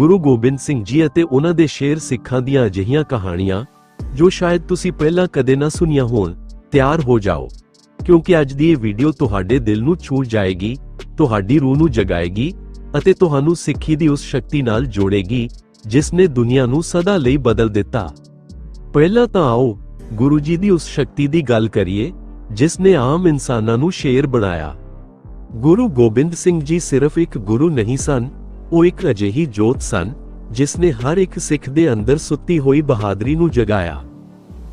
ਗੁਰੂ ਗੋਬਿੰਦ ਸਿੰਘ ਜੀ ਅਤੇ ਉਹਨਾਂ ਦੇ ਸ਼ੇਰ ਸਿੱਖਾਂ ਦੀਆਂ ਅਜਿਹੀਆਂ ਕਹਾਣੀਆਂ, ਜੋ ਸ਼ਾਇਦ ਤੁਸੀਂ ਪਹਿਲਾਂ ਕਦੇ ਨਾ ਸੁਣੀਆਂ ਹੋਣ, ਤਿਆਰ ਹੋ ਜਾਓ। ਕਿਉਂਕਿ ਅੱਜ ਦੀ ਇਹ ਵੀਡੀਓ ਤੁਹਾਡੇ ਦਿਲ ਨੂੰ ਛੂ ਜਾਏਗੀ, ਤੁਹਾਡੀ ਰੂਹ ਨੂੰ ਜਗਾਏਗੀ ਅਤੇ ਤੁਹਾਨੂੰ ਸਿੱਖੀ ਦੀ ਉਸ ਸ਼ਕਤੀ ਨਾਲ ਜੋੜੇਗੀ, ਜਿਸ ਨੇ ਦੁਨੀਆ ਨੂੰ ਸਦਾ ਲਈ ਬਦਲ ਦਿੱਤਾ। ਪਹਿਲਾਂ ਤਾਂ ਆਓ, ਗੁਰੂ ਜੀ ਦੀ ਉਸ ਸ਼ਕਤੀ ਦੀ ਗੱਲ ਕਰੀਏ, ਜਿਸ ਨੇ ਆਮ ਇਨਸਾਨਾਂ ਨੂੰ ਸ਼ੇਰ ਬਣਾਇਆ। ਗੁਰੂ ਗੋਬਿੰਦ ਸਿੰਘ ਜੀ ਸਿਰਫ ਇੱਕ ਗੁਰੂ ਨਹੀਂ ਸਨ ਉਹ ਇੱਕ ਅਜਿਹੀ ਜੋਤ ਸਨ ਜਿਸ ਨੇ ਹਰ ਇੱਕ ਸਿੱਖ ਦੇ ਅੰਦਰ ਸੁੱਤੀ ਹੋਈ ਬਹਾਦਰੀ ਨੂੰ ਜਗਾਇਆ।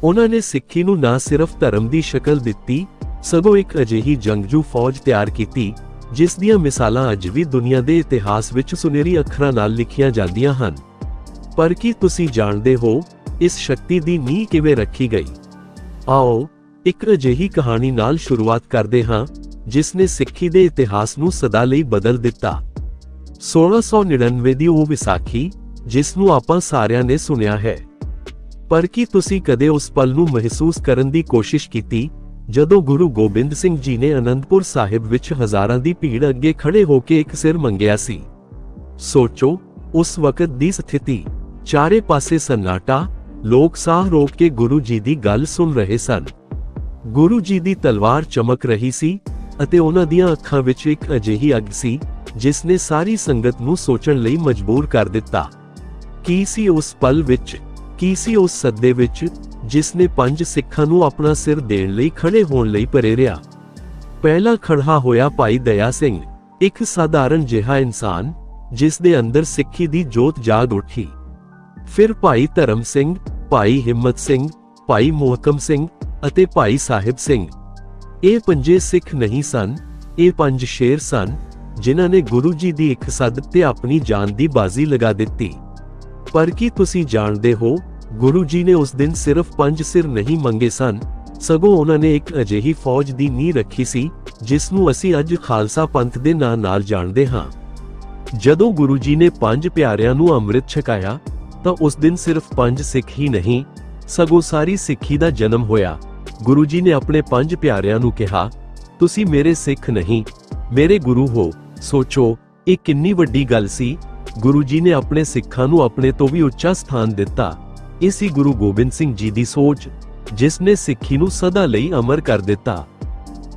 ਉਹਨਾਂ ਨੇ ਸਿੱਖੀ ਨੂੰ ਨਾ ਸਿਰਫ ਧਰਮ ਦੀ ਸ਼ਕਲ ਦਿੱਤੀ, ਸਗੋਂ ਇੱਕ ਅਜਿਹੀ ਜੰਗਜੂ ਫੌਜ ਤਿਆਰ ਕੀਤੀ, ਜਿਸ ਦੀਆਂ ਮਿਸਾਲਾਂ ਅੱਜ ਵੀ ਦੁਨੀਆ ਦੇ ਇਤਿਹਾਸ ਵਿੱਚ ਸੁਨਹਿਰੀ ਅੱਖਰਾਂ ਨਾਲ ਲਿਖੀਆਂ ਜਾਂਦੀਆਂ ਹਨ। ਪਰ ਕੀ ਤੁਸੀਂ ਜਾਣਦੇ ਹੋ, ਇਸ ਸ਼ਕਤੀ ਦੀ ਨੀਂਹ ਕਿਵੇਂ ਰੱਖੀ ਗਈ? ਆਓ, ਇੱਕ ਅਜਿਹੀ ਕਹਾਣੀ ਨਾਲ ਸ਼ੁਰੂਆਤ ਕਰਦੇ ਹਾਂ ਜਿਸ ਨੇ ਸਿੱਖੀ ਦੇ ਇਤਿਹਾਸ ਨੂੰ ਸਦਾ ਲਈ ਬਦਲ ਦਿੱਤਾ। 1699 ਦੀ ਉਹ ਵਿਸਾਖੀ ਜਿਸ ਨੂੰ ਆਪਾਂ ਸਾਰਿਆਂ ਨੇ ਸੁਣਿਆ ਹੈ। ਪਰ ਕੀ ਤੁਸੀਂ ਕਦੇ ਉਸ ਪਲ ਨੂੰ ਮਹਿਸੂਸ ਕਰਨ ਦੀ ਕੋਸ਼ਿਸ਼ ਕੀਤੀ, ਜਦੋਂ ਗੁਰੂ ਗੋਬਿੰਦ ਸਿੰਘ ਜੀ ਨੇ ਅਨੰਦਪੁਰ ਸਾਹਿਬ ਵਿੱਚ ਹਜ਼ਾਰਾਂ ਦੀ ਭੀੜ ਅੱਗੇ ਖੜੇ ਹੋ ਕੇ ਇੱਕ ਸਿਰ ਮੰਗਿਆ ਸੀ? ਸੋਚੋ, ਉਸ ਵਕਤ ਦੀ ਸਥਿਤੀ। ਚਾਰੇ ਪਾਸੇ ਸੰਨਾਟਾ, ਲੋਕ ਸਾਹ ਰੋਕ ਕੇ ਗੁਰੂ ਜੀ ਦੀ ਗੱਲ ਸੁਣ ਰਹੇ ਸਨ। ਗੁਰੂ ਜੀ ਦੀ ਤਲਵਾਰ ਚਮਕ ਰਹੀ ਸੀ, ਅਤੇ ਉਹਨਾਂ ਦੀਆਂ ਅੱਖਾਂ ਵਿੱਚ ਇੱਕ ਅਜਿਹੀ ਅੱਗ ਸੀ ਜਿਸ ਨੇ ਸਾਰੀ ਸੰਗਤ ਨੂੰ ਸੋਚਣ ਲਈ ਮਜਬੂਰ ਕਰ ਦਿੱਤਾ। ਕੀ ਸੀ ਉਸ ਪਲ ਵਿੱਚ? ਕੀ ਸੀ ਉਸ ਸੱਦੇ ਵਿੱਚ? ਜਿਸ ਨੇ ਪੰਜ ਸਿੱਖਾਂ ਨੂੰ ਆਪਣਾ ਸਿਰ ਦੇਣ ਲਈ ਖੜੇ ਹੋਣ ਲਈ ਪ੍ਰੇਰਿਆ ਪਹਿਲਾ ਖੜਾ ਹੋਇਆ ਭਾਈ ਦਇਆ ਸਿੰਘ, ਇੱਕ ਸਾਧਾਰਨ ਜਿਹਾ ਇਨਸਾਨ ਜਿਸ ਦੇ ਅੰਦਰ ਸਿੱਖੀ ਦੀ ਜੋਤ ਜਾਗ ਉੱਠੀ। ਫਿਰ ਭਾਈ ਧਰਮ ਸਿੰਘ, ਭਾਈ ਹਿੰਮਤ ਸਿੰਘ, ਭਾਈ ਮੋਹਕਮ ਸਿੰਘ ਅਤੇ ਭਾਈ ਸਾਹਿਬ ਸਿੰਘ। ਇਹ ਪੰਜੇ ਸਿੱਖ ਨਹੀਂ ਸਨ, ਇਹ ਪੰਜ ਸ਼ੇਰ ਸਨ। ਜਿਨ੍ਹਾਂ ਨੇ ਗੁਰੂ ਜੀ ਦੀ ਇੱਕ ਸੱਦ ਤੇ ਆਪਣੀ ਜਾਨ ਦੀ ਬਾਜ਼ੀ ਲਗਾ ਦਿੱਤੀ। ਪਰ ਕੀ ਤੁਸੀਂ ਜਾਣਦੇ ਹੋ, ਗੁਰੂ ਜੀ ਨੇ ਉਸ ਦਿਨ ਸਿਰਫ ਪੰਜ ਸਿਰ ਨਹੀਂ ਮੰਗੇ ਸਨ, ਸਗੋਂ ਉਹਨਾਂ ਨੇ ਇੱਕ ਅਜਿਹੀ ਫੌਜ ਦੀ ਨੀਂਹ ਰੱਖੀ ਸੀ, ਜਿਸ ਨੂੰ ਅਸੀਂ ਅੱਜ ਖਾਲਸਾ ਪੰਥ ਦੇ ਨਾਂ ਨਾਲ ਜਾਣਦੇ ਹਾਂ। ਜਦੋਂ ਗੁਰੂ ਜੀ ਨੇ ਪੰਜ ਪਿਆਰਿਆਂ ਨੂੰ ਅੰਮ੍ਰਿਤ ਛਕਾਇਆ, ਤਾਂ ਉਸ ਦਿਨ ਸਿਰਫ ਪੰਜ ਸਿੱਖ ਹੀ ਨਹੀਂ, ਸਗੋਂ ਸਾਰੀ ਸਿੱਖੀ ਦਾ ਜਨਮ ਹੋਇਆ। ਗੁਰੂ ਜੀ ਨੇ ਆਪਣੇ ਪੰਜ ਪਿਆਰਿਆਂ ਨੂੰ ਕਿਹਾ, ਤੁਸੀਂ ਮੇਰੇ ਸਿੱਖ ਨਹੀਂ, ਮੇਰੇ ਗੁਰੂ ਹੋ ਸੋਚੋ, ਇਹ ਕਿੰਨੀ ਵੱਡੀ ਗੱਲ ਸੀ। ਗੁਰੂ ਜੀ ਨੇ ਆਪਣੇ ਸਿੱਖਾਂ ਨੂੰ ਆਪਣੇ ਤੋਂ ਵੀ ਉੱਚਾ ਸਥਾਨ ਦਿੱਤਾ। ਇਹ ਸੀ ਗੁਰੂ ਗੋਬਿੰਦ ਸਿੰਘ ਜੀ ਦੀ ਸੋਚ, ਜਿਸ ਨੇ ਸਿੱਖੀ ਨੂੰ ਸਦਾ ਲਈ ਅਮਰ ਕਰ ਦਿੱਤਾ।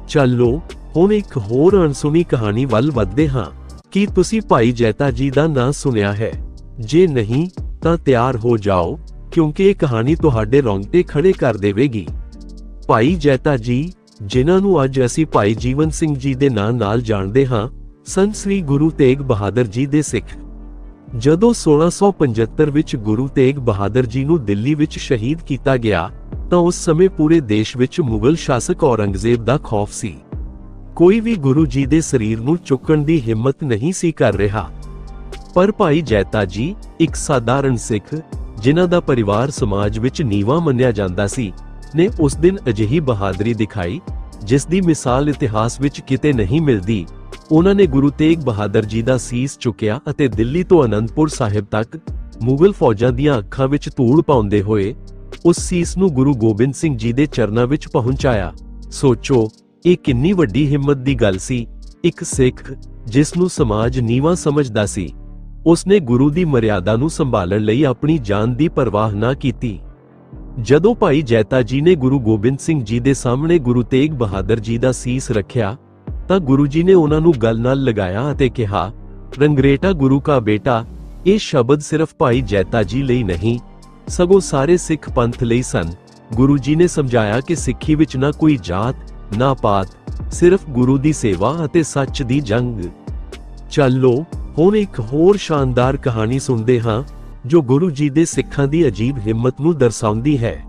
ਚੱਲੋ, ਹੁਣ ਇੱਕ ਹੋਰ ਅਣਸੁਣੀ ਕਹਾਣੀ ਵੱਲ ਵਧਦੇ ਹਾਂ। ਕੀ ਤੁਸੀਂ ਭਾਈ ਜੈਤਾ ਜੀ ਦਾ ਨਾਂ ਸੁਣਿਆ ਹੈ? ਜੇ ਨਹੀਂ, ਤਾਂ ਤਿਆਰ ਹੋ ਜਾਓ, ਕਿਉਂਕਿ ਇਹ ਕਹਾਣੀ ਤੁਹਾਡੇ ਰੌਂਗਟੇ ਖੜੇ ਕਰ ਦੇਵੇਗੀ। ਭਾਈ ਜੈਤਾ ਜੀ, ਜਿਨ੍ਹਾਂ ਨੂੰ ਅੱਜ ਅਸੀਂ ਭਾਈ ਜੀਵਨ ਸਿੰਘ ਜੀ ਦੇ ਨਾਂ ਨਾਲ ਜਾਣਦੇ ਹਾਂ ਸੰਤ ਸ੍ਰੀ ਗੁਰੂ ਤੇਗ ਬਹਾਦਰ ਜੀ ਦੇ ਸਿੱਖ। ਜਦੋਂ 1675 ਵਿੱਚ ਗੁਰੂ ਤੇਗ ਬਹਾਦਰ ਜੀ ਨੂੰ ਦਿੱਲੀ ਵਿੱਚ ਸ਼ਹੀਦ ਕੀਤਾ ਗਿਆ, ਤਾਂ ਉਸ ਸਮੇਂ ਪੂਰੇ ਦੇਸ਼ ਵਿੱਚ ਮੁਗਲ ਸ਼ਾਸਕ ਔਰੰਗਜ਼ੇਬ ਦਾ ਖੌਫ ਸੀ। ਕੋਈ ਵੀ ਗੁਰੂ ਜੀ ਦੇ ਸਰੀਰ ਨੂੰ ਚੁੱਕਣ ਦੀ ਹਿੰਮਤ ਨਹੀਂ ਸੀ ਕਰ ਰਿਹਾ। ਪਰ ਭਾਈ ਜੈਤਾ ਜੀ, ਇੱਕ ਸਾਧਾਰਨ ਸਿੱਖ, ਜਿਨ੍ਹਾਂ ਦਾ ਪਰਿਵਾਰ ਸਮਾਜ ਵਿੱਚ ਨੀਵਾ ਮੰਨਿਆ ਜਾਂਦਾ ਸੀ, ਨੇ ਉਸ ਦਿਨ ਅਜਿਹੀ ਬਹਾਦਰੀ ਦਿਖਾਈ, ਜਿਸ ਦੀ ਮਿਸਾਲ ਇਤਿਹਾਸ ਵਿੱਚ ਕਿਤੇ ਨਹੀਂ ਮਿਲਦੀ। ਉਹਨਾਂ ਨੇ ਗੁਰੂ ਤੇਗ ਬਹਾਦਰ ਜੀ ਦਾ ਸੀਸ ਚੁੱਕਿਆ ਅਤੇ ਦਿੱਲੀ ਤੋਂ ਅਨੰਦਪੁਰ ਸਾਹਿਬ ਤੱਕ ਮੁਗਲ ਫੌਜਾਂ ਦੀਆਂ ਅੱਖਾਂ ਵਿੱਚ ਧੂੜ ਪਾਉਂਦੇ ਹੋਏ ਉਸ ਸੀਸ ਨੂੰ ਗੁਰੂ ਗੋਬਿੰਦ ਸਿੰਘ ਜੀ ਦੇ ਚਰਨਾਂ ਵਿੱਚ ਪਹੁੰਚਾਇਆ। ਸੋਚੋ, ਇਹ ਕਿੰਨੀ ਵੱਡੀ ਹਿੰਮਤ ਦੀ ਗੱਲ ਸੀ। ਇੱਕ ਸਿੱਖ, ਜਿਸ ਨੂੰ ਸਮਾਜ ਨੀਵਾ ਸਮਝਦਾ ਸੀ, ਉਸਨੇ ਗੁਰੂ ਦੀ ਮਰਿਆਦਾ ਨੂੰ ਸੰਭਾਲਣ ਲਈ ਆਪਣੀ ਜਾਨ ਦੀ ਪਰਵਾਹ ਨਾ ਕੀਤੀ। ਜਦੋਂ ਭਾਈ ਜੈਤਾ ਜੀ ਨੇ ਗੁਰੂ ਗੋਬਿੰਦ ਸਿੰਘ ਜੀ ਦੇ ਸਾਹਮਣੇ ਗੁਰੂ ਤੇਗ ਬਹਾਦਰ ਜੀ ਦਾ ਸੀਸ ਰੱਖਿਆ ਤਾਂ ਗੁਰੂ ਜੀ ਨੇ ਉਹਨਾਂ ਨੂੰ ਗੱਲ ਨਾਲ ਲਗਾਇਆ ਅਤੇ ਕਿਹਾ, ਰੰਗਰੇਟਾ ਗੁਰੂ ਕਾ ਬੇਟਾ, ਇਹ ਸ਼ਬਦ ਸਿਰਫ ਭਾਈ ਜੈਤਾ ਜੀ ਲਈ ਨਹੀਂ, ਸਗੋਂ ਸਾਰੇ ਸਿੱਖ ਪੰਥ ਲਈ ਸਨ। ਗੁਰੂ ਜੀ ਨੇ ਸਮਝਾਇਆ ਕਿ ਸਿੱਖੀ ਵਿੱਚ ਨਾ ਕੋਈ ਜਾਤ, ਨਾ ਪਾਤ, ਸਿਰਫ ਗੁਰੂ ਦੀ ਸੇਵਾ ਅਤੇ ਸੱਚ ਦੀ ਜੰਗ। ਚੱਲੋ ਹੁਣ ਇੱਕ ਹੋਰ ਸ਼ਾਨਦਾਰ ਕਹਾਣੀ ਸੁਣਦੇ ਹਾਂ, ਜੋ ਗੁਰੂ ਜੀ ਦੇ ਸਿੱਖਾਂ ਦੀ ਅਜੀਬ ਹਿੰਮਤ ਨੂੰ ਦਰਸਾਉਂਦੀ ਹੈ।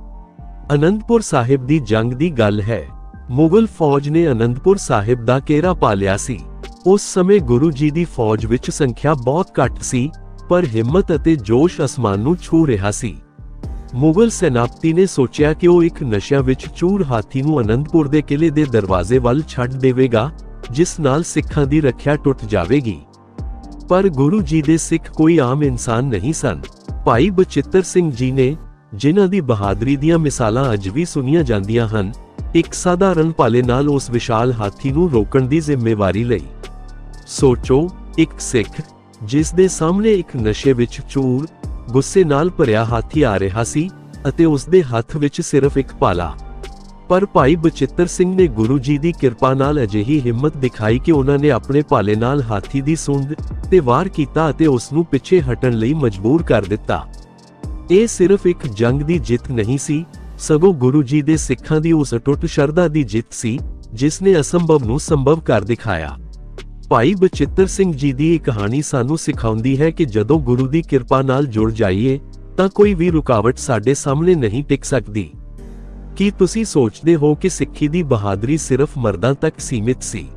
ਅਨੰਦਪੁਰ ਸਾਹਿਬ ਦੀ ਜੰਗ ਦੀ ਗੱਲ ਹੈ। ਮੁਗਲ ਫੌਜ ਨੇ ਅਨੰਦਪੁਰ ਸਾਹਿਬ ਦਾ ਘੇਰਾ ਪਾ ਲਿਆ ਸੀ। ਉਸ ਸਮੇਂ ਗੁਰੂ ਜੀ ਦੀ ਫੌਜ ਵਿੱਚ ਸੰਖਿਆ ਬਹੁਤ ਘੱਟ ਸੀ, ਪਰ ਹਿੰਮਤ ਅਤੇ ਜੋਸ਼ ਅਸਮਾਨ ਨੂੰ ਛੂ ਰਿਹਾ ਸੀ। ਮੁਗਲ ਸੈਨਾਪਤੀ ਨੇ ਸੋਚਿਆ ਕਿ ਉਹ ਇੱਕ ਨਸ਼ਿਆਂ ਵਿੱਚ ਚੂਰ ਹਾਥੀ ਨੂੰ ਅਨੰਦਪੁਰ ਦੇ ਕਿਲੇ ਦੇ ਦਰਵਾਜ਼ੇ ਵੱਲ ਛੱਡ ਦੇਵੇਗਾ, ਜਿਸ ਨਾਲ ਸਿੱਖਾਂ ਦੀ ਰੱਖਿਆ ਟੁੱਟ ਜਾਵੇਗੀ। ਪਰ ਗੁਰੂ ਜੀ ਦੇ ਸਿੱਖ ਕੋਈ ਆਮ ਇਨਸਾਨ ਨਹੀਂ ਸਨ। ਭਾਈ ਬਚਿੱਤਰ ਸਿੰਘ ਜੀ ਨੇ, ਜਿਨ੍ਹਾਂ ਦੀ ਬਹਾਦਰੀ ਦੀਆਂ ਮਿਸਾਲਾਂ ਅੱਜ ਵੀ ਸੁਣੀਆਂ ਜਾਂਦੀਆਂ ਹਨ ਇੱਕ ਸਾਧਾਰਨ ਪਾਲੇ ਨਾਲ ਉਸ ਵਿਸ਼ਾਲ ਹਾਥੀ ਨੂੰ ਰੋਕਣ ਦੀ ਜ਼ਿੰਮੇਵਾਰੀ ਲਈ। ਸੋਚੋ, ਇੱਕ ਸਿੱਖ, ਜਿਸ ਦੇ ਸਾਹਮਣੇ ਇੱਕ ਨਸ਼ੇ ਵਿੱਚ ਚੂਰ, ਗੁੱਸੇ ਨਾਲ ਭਰਿਆ ਹਾਥੀ ਆ ਰਿਹਾ ਸੀ ਅਤੇ ਉਸ ਦੇ ਹੱਥ ਵਿੱਚ ਸਿਰਫ ਇੱਕ ਭਾਲਾ ਪਰ ਭਾਈ ਬਚਿੱਤਰ ਸਿੰਘ ਨੇ ਗੁਰੂ ਜੀ ਦੀ ਕਿਰਪਾ ਨਾਲ ਅਜਿਹੀ ਹਿੰਮਤ ਦਿਖਾਈ ਕਿ ਉਹਨਾਂ ਨੇ ਆਪਣੇ ਭਾਲੇ ਨਾਲ ਹਾਥੀ ਦੀ ਸੁੰਡ ਤੇ ਵਾਰ ਕੀਤਾ ਅਤੇ ਉਸ ਨੂੰ ਪਿੱਛੇ ਹਟਣ ਲਈ ਮਜਬੂਰ ਕਰ ਦਿੱਤਾ। ਇਹ ਸਿਰਫ ਇੱਕ ਜੰਗ ਦੀ ਜਿੱਤ ਨਹੀਂ ਸੀ ਸਗੋਂ ਗੁਰੂ ਜੀ ਦੇ ਸਿੱਖਾਂ ਦੀ ਉਸ ਟੁੱਟ ਸ਼ਰਧਾ ਦੀ ਜਿੱਤ ਸੀ, ਜਿਸ ਨੇ ਅਸੰਭਵ ਨੂੰ ਸੰਭਵ ਕਰ ਦਿਖਾਇਆ। ਭਾਈ ਬਚਿੱਤਰ ਸਿੰਘ ਜੀ ਦੀ ਇਹ ਕਹਾਣੀ ਸਾਨੂੰ ਸਿਖਾਉਂਦੀ ਹੈ ਕਿ ਜਦੋਂ ਗੁਰੂ ਦੀ ਕਿਰਪਾ ਨਾਲ ਜੁੜ ਜਾਈਏ, ਤਾਂ ਕੋਈ ਵੀ ਰੁਕਾਵਟ ਸਾਡੇ ਸਾਹਮਣੇ ਨਹੀਂ ਟਿਕ ਸਕਦੀ। ਕੀ ਤੁਸੀਂ ਸੋਚਦੇ ਹੋ ਕਿ ਸਿੱਖੀ ਦੀ ਬਹਾਦਰੀ ਸਿਰਫ ਮਰਦਾਂ ਤੱਕ ਸੀਮਿਤ ਸੀ?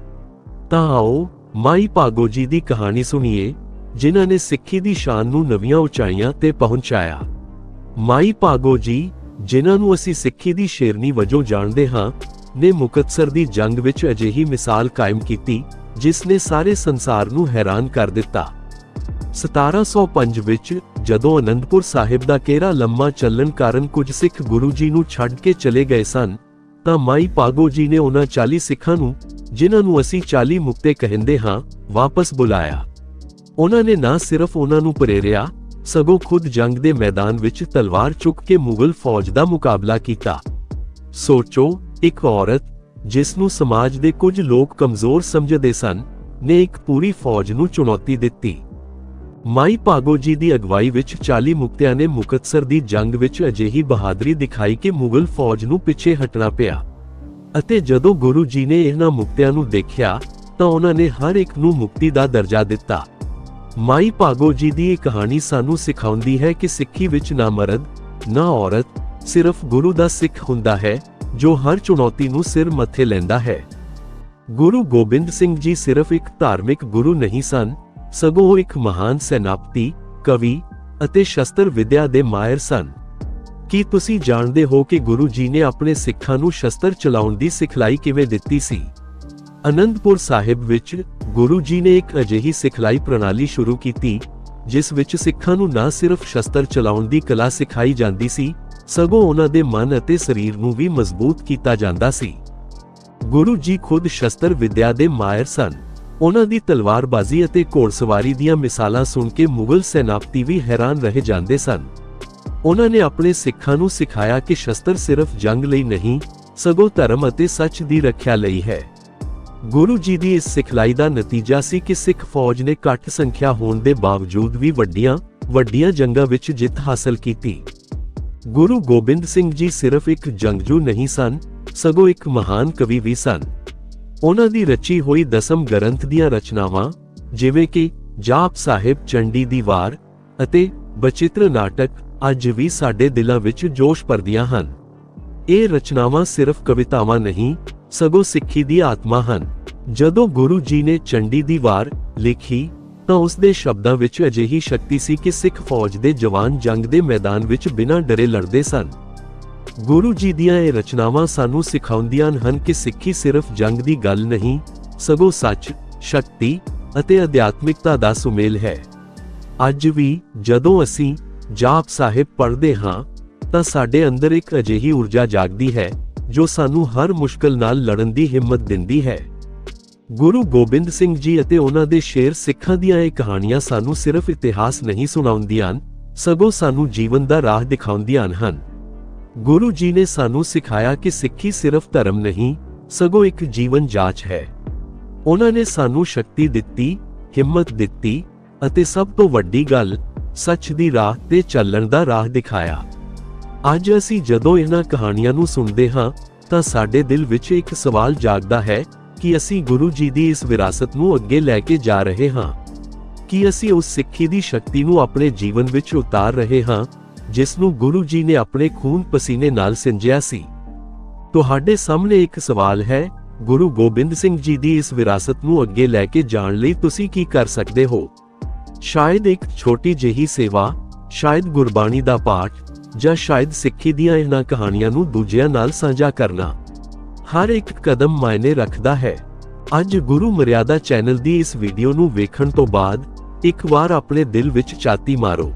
ਤਾਂ ਆਓ, ਮਾਈ ਭਾਗੋ ਜੀ ਦੀ ਕਹਾਣੀ ਸੁਣੀਏ, ਜਿਨ੍ਹਾਂ ਨੇ ਸਿੱਖੀ ਦੀ ਸ਼ਾਨ ਨੂੰ ਨਵੀਆਂ ਉਚਾਈਆਂ ਤੇ ਪਹੁੰਚਾਇਆ। ਮਾਈ ਭਾਗੋ ਜੀ ਜਿਨ੍ਹਾਂ ਨੂੰ ਅਸੀਂ ਸਿੱਖੀ ਦੀ ਸ਼ੇਰਨੀ ਵਜੋਂ ਜਾਣਦੇ ਹਾਂ, ਨੇ ਮੁਕਤਸਰ ਦੀ ਜੰਗ ਵਿੱਚ ਅਜਿਹੀ ਮਿਸਾਲ ਕਾਇਮ ਕੀਤੀ, ਜਿਸ ਨੇ ਸਾਰੇ ਸੰਸਾਰ ਨੂੰ ਹੈਰਾਨ ਕਰ ਦਿੱਤਾ। 1705 ਵਿੱਚ, ਜਦੋਂ ਅਨੰਦਪੁਰ ਸਾਹਿਬ ਦਾ ਕੇਰਾ ਲੰਮਾ ਚੱਲਣ ਕਾਰਨ ਕੁਝ ਸਿੱਖ ਗੁਰੂ ਜੀ ਨੂੰ ਛੱਡ ਕੇ ਚਲੇ ਗਏ ਸਨ, ਤਾਂ ਮਾਈ ਪਾਗੋ ਜੀ ਨੇ ਉਹਨਾਂ 40 ਸਿੱਖਾਂ ਨੂੰ, ਜਿਨ੍ਹਾਂ ਨੂੰ ਅਸੀਂ 40 ਮੁਕਤੇ ਕਹਿੰਦੇ ਹਾਂ, ਵਾਪਸ ਬੁਲਾਇਆ। ਉਹਨਾਂ ਨੇ ਨਾ ਸਿਰਫ ਉਹਨਾਂ ਨੂੰ ਪ੍ਰੇਰਿਆ ਸਗੋਂ ਖੁਦ ਜੰਗ ਦੇ ਮੈਦਾਨ ਵਿੱਚ ਤਲਵਾਰ ਚੁੱਕ ਕੇ ਮੁਗਲ ਫੌਜ ਦਾ ਮੁਕਾਬਲਾ ਕੀਤਾ। ਸੋਚੋ, ਇੱਕ ਔਰਤ, ਜਿਸ ਨੂੰ ਸਮਾਜ ਦੇ ਕੁਝ ਲੋਕ ਕਮਜ਼ੋਰ ਸਮਝਦੇ ਸਨ, ਨੇ ਇੱਕ ਪੂਰੀ ਫੌਜ ਨੂੰ ਚੁਣੌਤੀ ਦਿੱਤੀ। ਮਾਈ ਭਾਗੋ ਜੀ ਦੀ ਅਗਵਾਈ ਵਿੱਚ 40 ਮੁਕਤਿਆਂ ਨੇ ਮੁਕਤਸਰ ਦੀ ਜੰਗ ਵਿੱਚ ਅਜਿਹੀ ਬਹਾਦਰੀ ਦਿਖਾਈ ਕਿ ਮੁਗਲ ਫੌਜ ਨੂੰ ਪਿੱਛੇ ਹਟਣਾ ਪਿਆ। ਅਤੇ ਜਦੋਂ ਗੁਰੂ ਜੀ ਨੇ ਇਹਨਾਂ ਮੁਕਤਿਆਂ ਨੂੰ ਦੇਖਿਆ, ਤਾਂ ਉਹਨਾਂ ਨੇ ਹਰ ਇੱਕ ਨੂੰ ਮੁਕਤੀ ਦਾ ਦਰਜਾ ਦਿੱਤਾ। ਮਾਈ ਭਾਗੋ ਜੀ ਦੀ ਇਹ ਕਹਾਣੀ ਸਾਨੂੰ ਸਿਖਾਉਂਦੀ ਹੈ ਕਿ ਸਿੱਖੀ ਵਿੱਚ ਨਾ ਮਰਦ, ਨਾ ਔਰਤ, ਸਿਰਫ ਗੁਰੂ ਦਾ ਸਿੱਖ ਹੁੰਦਾ ਹੈ, ਜੋ ਹਰ ਚੁਣੌਤੀ ਨੂੰ ਸਿਰ ਮੱਥੇ ਲੈਂਦਾ ਹੈ। ਗੁਰੂ ਗੋਬਿੰਦ ਸਿੰਘ ਜੀ ਸਿਰਫ ਇੱਕ ਧਾਰਮਿਕ ਗੁਰੂ ਨਹੀਂ ਸਨ, ਸਗੋਂ ਉਹ ਇੱਕ ਮਹਾਨ ਸੈਨਾਪਤੀ, ਕਵੀ ਅਤੇ ਸ਼ਸਤਰ ਵਿਦਿਆ ਦੇ ਮਾਹਿਰ ਸਨ। ਕੀ ਤੁਸੀਂ ਜਾਣਦੇ ਹੋ ਕਿ ਗੁਰੂ ਜੀ ਨੇ ਆਪਣੇ ਸਿੱਖਾਂ ਨੂੰ ਸ਼ਸਤਰ ਚਲਾਉਣ ਦੀ ਸਿਖਲਾਈ ਕਿਵੇਂ ਦਿੱਤੀ ਸੀ? ਅਨੰਦਪੁਰ ਸਾਹਿਬ ਵਿੱਚ ਗੁਰੂ ਜੀ ਨੇ ਇੱਕ ਅਜਿਹੀ ਸਿਖਲਾਈ ਪ੍ਰਣਾਲੀ ਸ਼ੁਰੂ ਕੀਤੀ, ਜਿਸ ਵਿੱਚ ਸਿੱਖਾਂ ਨੂੰ ਨਾ ਸਿਰਫ ਸ਼ਸਤਰ ਚਲਾਉਣ ਦੀ ਕਲਾ ਸਿਖਾਈ ਜਾਂਦੀ ਸੀ, ਸਗੋਂ ਉਹਨਾਂ ਦੇ ਮਨ ਅਤੇ ਸਰੀਰ ਨੂੰ ਵੀ ਮਜ਼ਬੂਤ ਕੀਤਾ ਜਾਂਦਾ ਸੀ। ਗੁਰੂ ਜੀ ਖੁਦ ਸ਼ਸਤਰ ਵਿਦਿਆ ਦੇ ਮਾਹਿਰ ਸਨ। ਉਹਨਾਂ ਦੀ ਤਲਵਾਰਬਾਜ਼ੀ ਅਤੇ ਘੋੜਸਵਾਰੀ ਦੀਆਂ ਮਿਸਾਲਾਂ ਸੁਣ ਕੇ ਮੁਗਲ ਸੈਨਾਪਤੀ ਵੀ ਹੈਰਾਨ ਰਹਿ ਜਾਂਦੇ ਸਨ। ਉਹਨਾਂ ਨੇ ਆਪਣੇ ਸਿੱਖਾਂ ਨੂੰ ਸਿਖਾਇਆ ਕਿ ਸ਼ਸਤਰ ਸਿਰਫ ਜੰਗ ਲਈ ਨਹੀਂ, ਸਗੋਂ ਧਰਮ ਅਤੇ ਸੱਚ ਦੀ ਰੱਖਿਆ ਲਈ ਹੈ। ਗੁਰੂ ਜੀ ਦੀ ਇਸ ਸਿਖਲਾਈ ਦਾ ਨਤੀਜਾ ਸੀ ਕਿ ਸਿੱਖ ਫੌਜ ਨੇ ਘੱਟ ਸੰਖਿਆ ਹੋਣ ਦੇ ਬਾਵਜੂਦ ਵੀ ਵੱਡੀਆਂ ਵੱਡੀਆਂ ਜੰਗਾਂ ਵਿੱਚ ਜਿੱਤ ਹਾਸਲ ਕੀਤੀ। ਗੁਰੂ ਗੋਬਿੰਦ ਸਿੰਘ ਜੀ ਸਿਰਫ ਇੱਕ ਜੰਗਜੂ ਨਹੀਂ ਸਨ, ਸਗੋਂ ਇੱਕ ਮਹਾਨ ਕਵੀ ਵੀ ਸਨ। ਉਹਨਾਂ ਦੀ ਰਚੀ ਹੋਈ ਦਸਮ ਗ੍ਰੰਥ ਦੀਆਂ ਰਚਨਾਵਾਂ, ਜਿਵੇਂ ਕਿ ਜਾਪ ਸਾਹਿਬ ਚੰਡੀ ਦੀ ਵਾਰ ਅਤੇ ਬਚਿੱਤਰ ਨਾਟਕ ਅੱਜ ਵੀ ਸਾਡੇ ਦਿਲਾਂ ਵਿੱਚ ਜੋਸ਼ ਭਰਦੀਆਂ ਹਨ। ਇਹ ਰਚਨਾਵਾਂ ਸਿਰਫ ਕਵਿਤਾਵਾਂ ਨਹੀਂ ਸਗੋਂ ਸਿੱਖੀ ਦੀ ਆਤਮਾ ਹਨ। ਜਦੋਂ ਗੁਰੂ ਜੀ ਨੇ ਚੰਡੀ ਦੀ ਵਾਰ ਲਿਖੀ, ਤਾਂ ਉਸ ਦੇ ਸ਼ਬਦਾਂ ਵਿੱਚ ਅਜਿਹੀ ਸ਼ਕਤੀ ਸੀ ਕਿ ਸਿੱਖ ਫੌਜ ਦੇ ਜਵਾਨ ਜੰਗ ਦੇ ਮੈਦਾਨ ਵਿੱਚ ਬਿਨਾਂ ਡਰੇ ਲੜਦੇ ਸਨ। ਗੁਰੂ ਜੀ ਦੀਆਂ ਇਹ ਰਚਨਾਵਾਂ ਸਾਨੂੰ ਸਿਖਾਉਂਦੀਆਂ ਹਨ ਕਿ ਸਿੱਖੀ ਸਿਰਫ ਜੰਗ ਦੀ ਗੱਲ ਨਹੀਂ, ਸਗੋਂ ਸੱਚ, ਸ਼ਕਤੀ ਅਤੇ ਅਧਿਆਤਮਿਕਤਾ ਦਾ ਸੁਮੇਲ ਹੈ। ਅੱਜ ਵੀ ਜਦੋਂ ਅਸੀਂ ਜਾਪ ਸਾਹਿਬ ਪੜ੍ਹਦੇ ਹਾਂ, ਤਾਂ ਸਾਡੇ ਅੰਦਰ ਇੱਕ ਅਜਿਹੀ ਊਰਜਾ ਜਾਗਦੀ ਹੈ ਜੋ ਸਾਨੂੰ ਹਰ ਮੁਸ਼ਕਲ ਨਾਲ ਲੜਨ ਦੀ ਹਿੰਮਤ ਦਿੰਦੀ ਹੈ। ਗੁਰੂ ਗੋਬਿੰਦ ਸਿੰਘ ਜੀ ਅਤੇ ਉਹਨਾਂ ਦੇ ਸ਼ੇਰ ਸਿੱਖਾਂ ਦੀਆਂ ਇਹ ਕਹਾਣੀਆਂ ਸਾਨੂੰ ਸਿਰਫ ਇਤਿਹਾਸ ਨਹੀਂ ਸੁਣਾਉਂਦੀਆਂ ਸਗੋਂ ਸਾਨੂੰ ਜੀਵਨ ਦਾ ਰਾਹ ਦਿਖਾਉਂਦੀਆਂ ਹਨ। ਗੁਰੂ ਜੀ ਨੇ ਸਾਨੂੰ ਸਿਖਾਇਆ ਕਿ ਸਿੱਖੀ ਸਿਰਫ ਧਰਮ ਨਹੀਂ, ਸਗੋਂ ਇੱਕ ਜੀਵਨ ਜਾਂਚ ਹੈ। ਉਹਨਾਂ ਨੇ ਸਾਨੂੰ ਸ਼ਕਤੀ ਦਿੱਤੀ, ਹਿੰਮਤ ਦਿੱਤੀ ਅਤੇ ਸਭ ਤੋਂ ਵੱਡੀ ਗੱਲ, ਸੱਚ ਦੀ ਰਾਹ ਤੇ ਚੱਲਣ ਦਾ ਰਾਹ ਦਿਖਾਇਆ। ਅੱਜ ਅਸੀਂ ਜਦੋਂ ਇਹਨਾਂ ਕਹਾਣੀਆਂ ਨੂੰ ਸੁਣਦੇ ਹਾਂ, ਤਾਂ ਸਾਡੇ ਦਿਲ ਵਿੱਚ ਇੱਕ ਸਵਾਲ ਜਾਗਦਾ ਹੈ ਕਿ ਅਸੀਂ ਗੁਰੂ ਜੀ ਦੀ ਇਸ ਵਿਰਾਸਤ ਨੂੰ ਅੱਗੇ ਲੈ ਕੇ ਜਾ ਰਹੇ ਹਾਂ। ਕੀ ਅਸੀਂ ਉਸ ਸਿੱਖੀ ਦੀ ਸ਼ਕਤੀ ਨੂੰ ਆਪਣੇ ਜੀਵਨ ਵਿੱਚ ਉਤਾਰ ਰਹੇ ਹਾਂ, ਜਿਸ ਨੂੰ ਗੁਰੂ ਜੀ ਨੇ ਆਪਣੇ ਖੂਨ ਪਸੀਨੇ ਨਾਲ ਸਿੰਜਿਆ ਸੀ? ਤੁਹਾਡੇ ਸਾਹਮਣੇ ਇੱਕ ਸਵਾਲ ਹੈ, ਗੁਰੂ ਗੋਬਿੰਦ ਸਿੰਘ ਜੀ ਦੀ ਇਸ ਵਿਰਾਸਤ ਨੂੰ ਅੱਗੇ ਲੈ ਕੇ ਜਾਣ ਲਈ ਤੁਸੀਂ ਕੀ ਕਰ ਸਕਦੇ ਹੋ? ਸ਼ਾਇਦ ਇੱਕ ਛੋਟੀ ਜਿਹੀ ਸੇਵਾ, ਸ਼ਾਇਦ ਗੁਰਬਾਣੀ ਦਾ ਪਾਠ ਜਾਂ ਸ਼ਾਇਦ ਸਿੱਖੀ ਦੀਆਂ ਇਹਨਾਂ ਕਹਾਣੀਆਂ ਨੂੰ ਦੂਜਿਆਂ ਨਾਲ ਸਾਂਝਾ ਕਰਨਾ। ਹਰ ਇੱਕ ਕਦਮ ਮਾਇਨੇ ਰੱਖਦਾ ਹੈ। ਅੱਜ ਗੁਰੂ ਮਰਿਆਦਾ ਚੈਨਲ ਦੀ ਇਸ ਵੀਡੀਓ ਨੂੰ ਵੇਖਣ ਤੋਂ ਬਾਅਦ ਇੱਕ ਵਾਰ ਆਪਣੇ ਦਿਲ ਵਿੱਚ ਚਾਤੀ ਮਾਰੋ।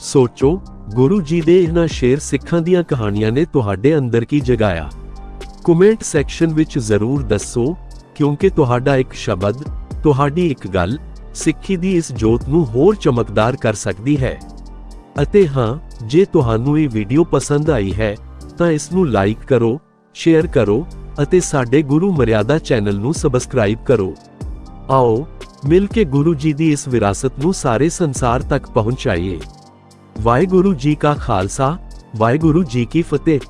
ਸੋਚੋ, ਗੁਰੂ ਜੀ ਦੇ ਇਹਨਾਂ ਸ਼ੇਰ ਸਿੱਖਾਂ ਦੀਆਂ ਕਹਾਣੀਆਂ ਨੇ ਤੁਹਾਡੇ ਅੰਦਰ ਕੀ ਜਗਾਇਆ? ਕਮੈਂਟ ਸੈਕਸ਼ਨ ਵਿੱਚ ਜ਼ਰੂਰ ਦੱਸੋ, ਕਿਉਂਕਿ ਤੁਹਾਡਾ ਇੱਕ ਸ਼ਬਦ, ਤੁਹਾਡੀ ਇੱਕ ਗੱਲ ਸਿੱਖੀ ਦੀ ਇਸ ਜੋਤ ਨੂੰ ਹੋਰ ਚਮਕਦਾਰ ਕਰ ਸਕਦੀ ਹੈ। ਅਤੇ ਹਾਂ, ਜੇ ਤੁਹਾਨੂੰ ਇਹ ਵੀਡੀਓ ਪਸੰਦ ਆਈ ਹੈ, ਤਾਂ ਇਸ ਨੂੰ ਲਾਈਕ ਕਰੋ ਸ਼ੇਅਰ ਕਰੋ ਅਤੇ ਸਾਡੇ ਗੁਰੂ ਮਰਿਆਦਾ ਚੈਨਲ ਨੂੰ ਸਬਸਕ੍ਰਾਈਬ ਕਰੋ। ਆਓ, ਮਿਲ ਕੇ ਗੁਰੂ ਜੀ ਦੀ ਇਸ ਵਿਰਾਸਤ ਨੂੰ ਸਾਰੇ ਸੰਸਾਰ ਤੱਕ ਪਹੁੰਚਾਈਏ। ਵਾਹਿਗੁਰੂ ਜੀ ਕਾ ਖਾਲਸਾ, ਵਾਹਿਗੁਰੂ ਜੀ ਕੀ ਫਤਿਹ।